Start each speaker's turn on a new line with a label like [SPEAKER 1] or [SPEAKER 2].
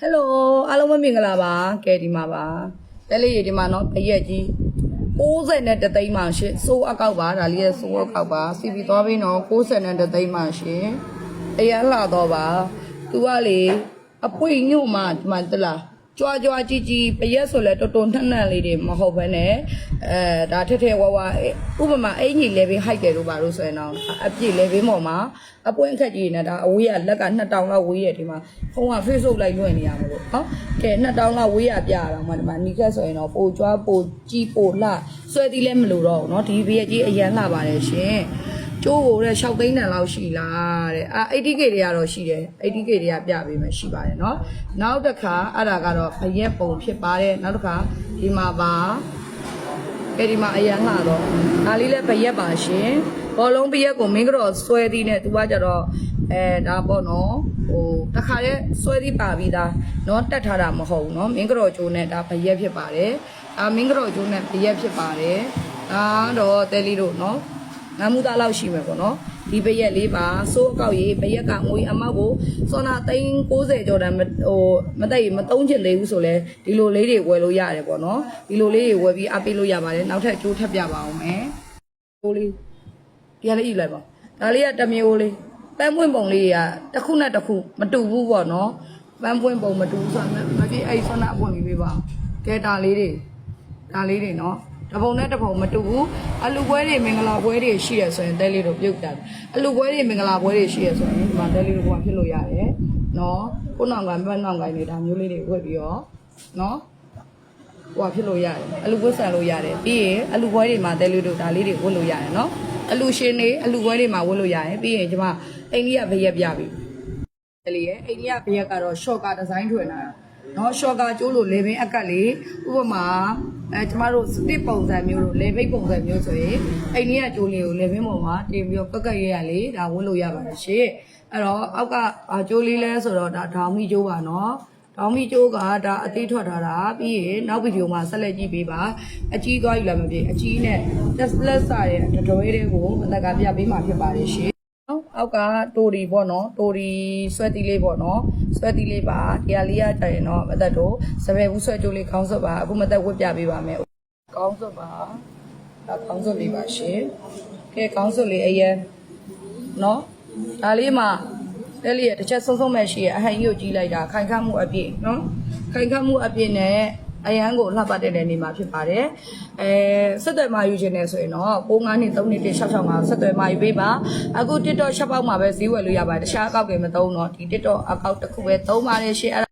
[SPEAKER 1] ဟယ်လိုအားလုံးပဲမင်္ဂလာပါကဲဒီမှာပါတဲလေးရေဒီမှာနော်အရက်ကြီး60နဲ့တသိန်းမှရှင်စိုးအကောက်ပါဒါလေးရဲ့စိုးအကောက်ပါစီပီသွားပြီနော်60နဲ့တသိန်းမှရှင်အရန်လာတော့ပါသူကလေအပွေညို့မှဒီမှာတလား ကြွားကြွားကြီးကြီးပရက်ဆိုလဲတော်တော်နှက်နှက်လေးတွေမဟုတ်ဘဲနဲ့အဲဒါထက်ထဲဝါဝါဥပမာအင်ကြီးလေဘေးဟိုက်တယ်လို့ပါလို့ဆိုရင်တော့အပြည့်လေဘေးပေါ်မှာအပွင့်ခက်ကြီးနေတာအဝေးကလက်က2000လောက်ဝေးရဒီမှာဖုန်းက Facebook လိုက်လွှင့်နေရမှာလို့နော်ကဲ2000လောက်ဝေးရပြရတော့မှဒီမှာနီခက်ဆိုရင်တော့ပိုကြွားပိုကြီးပိုလှဆွဲသီးလည်းမလို့တော့ဘူးနော်ဒီဘေးကြီးအရန်လာပါတယ်ရှင် ကျိုးကိုတဲ့6သိန်းတန်လောက်ရှိလားတဲ့အာ 80k တွေကတော့ရှိတယ် 80k တွေကပြပေးမယ်ရှိပါတယ်เนาะနောက်တစ်ခါအဲ့ဒါကတော့အရက်ပုံဖြစ်ပါတယ်နောက်တစ်ခါဒီမှာပါကဲဒီမှာအရန်လာတော့ဒါလေးလည်းပရက်ပါရှင်ဘောလုံးပရက်ကိုမင်းကတော့ဆွဲသီးနဲ့သူကကြတော့အဲဒါပေါ့နော်ဟိုတခါတည်းဆွဲသီးပါပြီးသားเนาะတက်ထားတာမဟုတ်ဘူးเนาะမင်းကတော့ကျိုးနဲ့ဒါပရက်ဖြစ်ပါတယ်အာမင်းကတော့ကျိုးနဲ့ပရက်ဖြစ်ပါတယ်ဒါတော့တဲလီတို့เนาะ ငါမူသားလောက်ရှိမယ်ပေါ့နော်ဒီပရက်လေးပါစိုးအကောက်ရေးပရက်ကငွေအမောက်ကိုစောနာသိန်း60ကျော်တန်းမဟိုမသိမသုံးချင်သေးဘူးဆိုလဲဒီလိုလေးတွေဝယ်လို့ရတယ်ပေါ့နော်ဒီလိုလေးတွေဝယ်ပြီးအပေးလို့ရပါတယ်နောက်ထပ်ကျိုးထပ်ပြပါအောင်မယ်ကျိုးလေးဒီကလေးယူလိုက်ပါဒါလေးကတစ်မျိုးလေးပန်းပွင့်ပုံလေးကတစ်ခုနဲ့တစ်ခုမတူဘူးပေါ့နော်ပန်းပွင့်ပုံမတူဘူးဆိုတော့မကြည့်အဲ့ဆောနာအပွင့်ပြီးပေးပါကဲဒါလေးတွေဒါလေးတွေနော် တပုံနဲ့တပုံမတူဘူးအလူပွဲတွေမင်္ဂလာပွဲတွေရှိရဆိုရင်တဲလေးတို့ပြုတ်တာအလူပွဲတွေမင်္ဂလာပွဲတွေရှိရဆိုရင်ဒီမှာတဲလေးတို့ကဖြစ်လို့ရတယ်နော်ကိုနောင်ကမတ်နောင်ကိုင်းနေတာမျိုးလေးတွေဝတ်ပြီးတော့နော်ဟိုကဖြစ်လို့ရတယ်အလူပွဲဆန်လို့ရတယ်ပြီးရင်အလူပွဲတွေမှာတဲလေးတို့ဒါလေးတွေဝတ်လို့ရတယ်နော်အလူရှင်တွေအလူပွဲတွေမှာဝတ်လို့ရတယ်ပြီးရင်ဒီမှာအိန္ဒိယဘရက်ပြပြီတယ်လေရဲ့အိန္ဒိယဘရက်ကတော့ short ကဒီဇိုင်းထွင်တာ နော် short ကကျိုးလို့လေဘင်းအကတ်လေးဥပမာအဲကျမတို့ split ပုံစံမျိုးတို့လေဘိတ်ပုံစံမျိုးဆိုရင်အိန္ဒိယကျိုးလေးကိုလေဘင်းပေါ်မှာတင်ပြီးတော့ကက်ကက်ရရလေးဒါဝတ်လို့ရပါတယ်ရှင်အဲ့တော့အောက်ကအာကျိုးလေးလဲဆိုတော့ဒါဒေါင်းမီကျိုးပါနော်ဒေါင်းမီကျိုးကဒါအသေးထွက်ထားတာပြီးရင်နောက်ဗီဒီယိုမှာဆက်လက်ကြည့်ပေးပါအကြီးသွားယူလာမဖြစ်အကြီးနဲ့ Tesla စာရဲ့တတွဲတွေကိုအသက်ကပြပေးမှာဖြစ်ပါတယ်ရှင်နော် အောက်ကတိုရီပေါ့နော်တိုရီဆွဲတီးလေးပေါ့နော်ဆွဲတီးလေးပါတရားလေးရကြရင်တော့မသက်တို့စပယ်ဘူးဆွဲကြိုးလေးခေါင်းစွပ်ပါအခုမသက်ဝတ်ပြပေးပါမယ်ခေါင်းစွပ်ပါဒါခေါင်းစွပ်လေးပါရှင်ကဲခေါင်းစွပ်လေးအရင်နော်ဒါလေးမှာတဲလေးရတစ်ချက်ဆုံးဆုံးမဲ့ရှိရအဟန်ကြီးကိုကြီးလိုက်တာခိုင်ခတ်မှုအပြည့်နော်ခိုင်ခတ်မှုအပြည့်နဲ့ အရန်ကိုလှပတဲ့တဲ့နေမှာဖြစ်ပါတယ်။အဲဆက်သွယ်မှာယူခြင်းနဲ့ဆိုရင်တော့69နှစ်3နှစ်665ဆက်သွယ်မှာယူပေးပါ။အခု TikTok ချက်ပေါက်မှာပဲဈေးဝယ်လို့ရပါတယ်။တခြားအကောက်တွေမသုံးတော့ဒီ TikTok အကောက်တစ်ခုပဲသုံးပါတယ်ရှင်အဲ့ဒါ